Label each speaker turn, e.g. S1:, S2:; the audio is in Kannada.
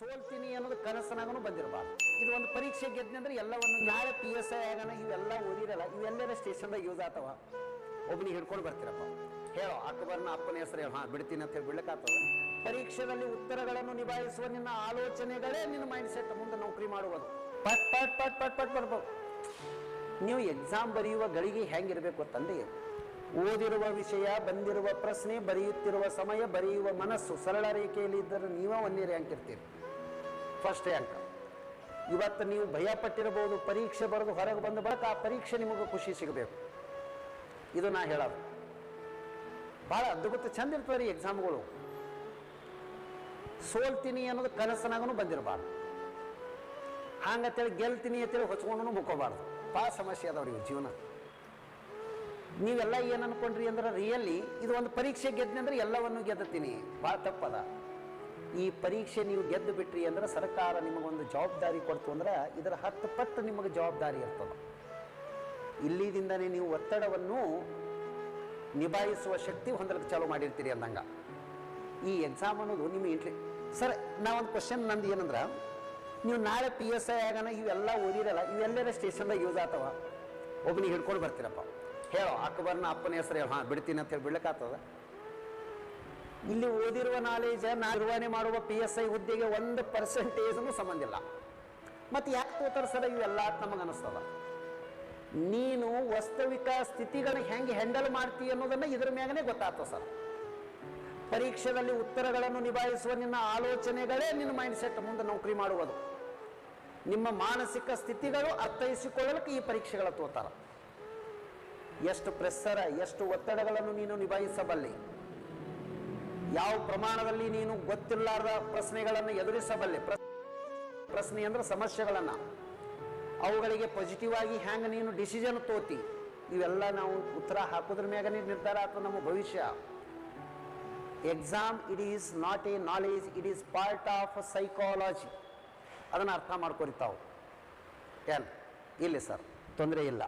S1: ಸೋಲ್ತೀನಿ ಅನ್ನೋದು ಕನಸನಾಗೂ ಬಂದಿರಬಾರ್ದು. ಇದು ಒಂದು ಪರೀಕ್ಷೆ ಗೆದ್ನಿ ಅಂದ್ರೆ ಎಲ್ಲವನ್ನು ನಾಳೆ ಪಿ ಎಸ್ ಐ ಆಗೋಣ ಇವೆಲ್ಲ ಓದಿರಲ್ಲ ಇವೆಲ್ಲರ ಸ್ಟೇಷನ್ದಾಗ ಯೂಸ್ ಆತವ ಒಬ್ಬನಿಗೆ ಹಿಡ್ಕೊಂಡು ಬರ್ತೀರಪ್ಪ. ಹೇಳೋ, ಅಕ್ಬರ್ನ ಅಪ್ಪನ ಹೆಸರು ಹೇಳು. ಹಾಂ, ಬಿಡ್ತೀನಿ ಅಂತ ಹೇಳಿ ಬಿಡ್ಲಿಕ್ಕಾಗ್ತದ ಪರೀಕ್ಷೆಯಲ್ಲಿ ಉತ್ತರಗಳನ್ನು ನಿಭಾಯಿಸುವ ನಿನ್ನ ಆಲೋಚನೆಗಳೇ ನಿನ್ನ ಮೈಂಡ್ ಸೆಟ್ ಮುಂದೆ ನೌಕರಿ ಮಾಡುವುದು. ಪಟ್ ಪಟ್ ಪಟ್ ಪಟ್ ಪಟ್ ಬರ್ಬೋದು ನೀವು ಎಕ್ಸಾಮ್ ಬರೆಯುವ ಗಳಿಗೆ ಹೆಂಗಿರಬೇಕು ತಂದೆ? ಓದಿರುವ ವಿಷಯ, ಬಂದಿರುವ ಪ್ರಶ್ನೆ, ಬರೆಯುತ್ತಿರುವ ಸಮಯ, ಬರೆಯುವ ಮನಸ್ಸು ಸರಳ ರೇಖೆಯಲ್ಲಿ ಇದ್ದರೆ ನೀವೇ ಒಂದೇ ರ್ಯಾಂಕ್ ಇರ್ತೀರಿ. ಫಸ್ಟ್ ರ್ಯಾಂಕ್ ಇವತ್ತು ನೀವು ಭಯ ಪಟ್ಟಿರಬಹುದು ಪರೀಕ್ಷೆ ಬರೆದು ಹೊರಗೆ ಬಂದ ಬಳಿಕ ಆ ಪರೀಕ್ಷೆ ನಿಮಗೆ ಖುಷಿ ಸಿಗಬೇಕು. ಇದು ನಾ ಹೇಳೋದು. ಭಾಳ ಅದ್ಭುತ, ಚಂದ ಇರ್ತವೆ ರೀ ಎಕ್ಸಾಮ್ಗಳು ಸೋಲ್ತೀನಿ ಅನ್ನೋದು ಕನಸನಾಗೂ ಬಂದಿರಬಾರ್ದು. ಹಂಗಂತೇಳಿ ಗೆಲ್ತೀನಿ ಅಂತೇಳಿ ಹೊಚ್ಕೊಂಡು ಮುಕ್ಕೋಬಾರ್ದು. ಭಾಳ ಸಮಸ್ಯೆ ಅದಾವ್ರಿ ಜೀವನ. ನೀವೆಲ್ಲ ಏನು ಅನ್ಕೊಂಡ್ರಿ ಅಂದ್ರೆ ರಿಯಲಿ ಇದು ಒಂದು ಪರೀಕ್ಷೆ ಗೆದ್ದೆ ಅಂದ್ರೆ ಎಲ್ಲವನ್ನು ಗೆದ್ದುತ್ತೀನಿ. ಭಾಳ ತಪ್ಪದ. ಈ ಪರೀಕ್ಷೆ ನೀವು ಗೆದ್ದು ಬಿಟ್ರಿ ಅಂದ್ರೆ ಸರ್ಕಾರ ನಿಮಗೊಂದು ಜವಾಬ್ದಾರಿ ಕೊಡ್ತು ಅಂದ್ರೆ ಇದರ ಹತ್ತು ಪಟ್ಟು ನಿಮಗೆ ಜವಾಬ್ದಾರಿ ಇರ್ತದೆ. ಇಲ್ಲಿದಿಂದನೇ ನೀವು ಒತ್ತಡವನ್ನು ನಿಭಾಯಿಸುವ ಶಕ್ತಿ ಹೊಂದಲಿಕ್ಕೆ ಚಾಲೂ ಮಾಡಿರ್ತೀರಿ ಅಂದಂಗ. ಈ ಎಕ್ಸಾಮ್ ಅನ್ನೋದು ನಿಮ್ಮ ಇಂಟ್ರಿ ಸರ್, ನಾವೊಂದು ಕ್ವಶನ್ ನಂದು ಏನಂದ್ರೆ, ನೀವು ನಾಳೆ ಪಿ ಎಸ್ ಐ ಆಗೋಣ ಇವೆಲ್ಲ ಓದಿರಲ್ಲ ಇವೆಲ್ಲರ ಸ್ಟೇಷನ್ದಾಗ ಯೂಸ್ ಆತವ ಒಬ್ಬನಿಗೆ ಹಿಡ್ಕೊಂಡು ಬರ್ತೀರಪ್ಪ. ಹೇಳೋ, ಅಕ್ಬರ್ನ ಅಪ್ಪನ ಹೆಸರು ಹೇಳು. ಹಾಂ, ಬಿಡ್ತೀನಿ ಅಂತ ಹೇಳಿ ಬಿಡ್ಲಿಕ್ಕಾಗ್ತದ ಇಲ್ಲಿ ಓದಿರುವ ನಾಲೇಜ್ ನಾ ನಿರ್ವಹಣೆ ಮಾಡುವ ಪಿ ಎಸ್ ಐ ಹುದ್ದೆಗೆ ಒಂದು ಪರ್ಸೆಂಟೇಜನ್ನು ಸಂಬಂಧ ಇಲ್ಲ. ಮತ್ತು ಯಾಕೆ ತೋತಾರ ಸರ್ ಇವೆಲ್ಲ ಅಂತ ನಮಗೆ ಅನಿಸ್ತದ? ನೀನು ವಾಸ್ತವಿಕ ಸ್ಥಿತಿಗಳನ್ನ ಹೆಂಗೆ ಹ್ಯಾಂಡಲ್ ಮಾಡ್ತೀಯ ಅನ್ನೋದನ್ನ ಇದ್ರ ಮ್ಯಾಗನೇ ಗೊತ್ತಾಗ್ತದೆ ಸರ್ ಪರೀಕ್ಷೆಯಲ್ಲಿ ಉತ್ತರಗಳನ್ನು ನಿಭಾಯಿಸುವ ನಿನ್ನ ಆಲೋಚನೆಗಳೇ ನಿನ್ನ ಮೈಂಡ್ ಸೆಟ್ ಮುಂದೆ ನೌಕರಿ ಮಾಡುವುದು. ನಿಮ್ಮ ಮಾನಸಿಕ ಸ್ಥಿತಿಗಳು ಅರ್ಥೈಸಿಕೊಳ್ಳಲಿಕ್ಕೆ ಈ ಪರೀಕ್ಷೆಗಳ ತೋತಾರ. ಎಷ್ಟು ಪ್ರೆಸ್ಸರ ಎಷ್ಟು ಒತ್ತಡಗಳನ್ನು ನೀನು ನಿಭಾಯಿಸಬಲ್ಲೆ? ಯಾವ ಪ್ರಮಾಣದಲ್ಲಿ ನೀನು ಗೊತ್ತಿಲ್ಲಾರದ ಪ್ರಶ್ನೆಗಳನ್ನು ಎದುರಿಸಬಲ್ಲೆ? ಪ್ರ- ಪ್ರಶ್ನೆ ಅಂದ್ರೆ ಸಮಸ್ಯೆಗಳನ್ನು. ಅವುಗಳಿಗೆ ಪಾಸಿಟಿವ್ ಆಗಿ ಹ್ಯಾಂಗ ನೀನು ಡಿಸಿಷನ್ ತೋತಿ? ಇವೆಲ್ಲ ನಾವು ಉತ್ತರ ಹಾಕೋದ್ರ ಮ್ಯಾಗನೇ ನಿರ್ಧಾರ ಆಗ್ತದೆ ನಮ್ಮ ಭವಿಷ್ಯ. Exam it is not a knowledge it is part of psychology ಅದನ್ನು ಅರ್ಥ ಮಾಡ್ಕೊರಿತಾವು ಏನು? ಇಲ್ಲಿ ಸರ್, ತೊಂದರೆ ಇಲ್ಲ.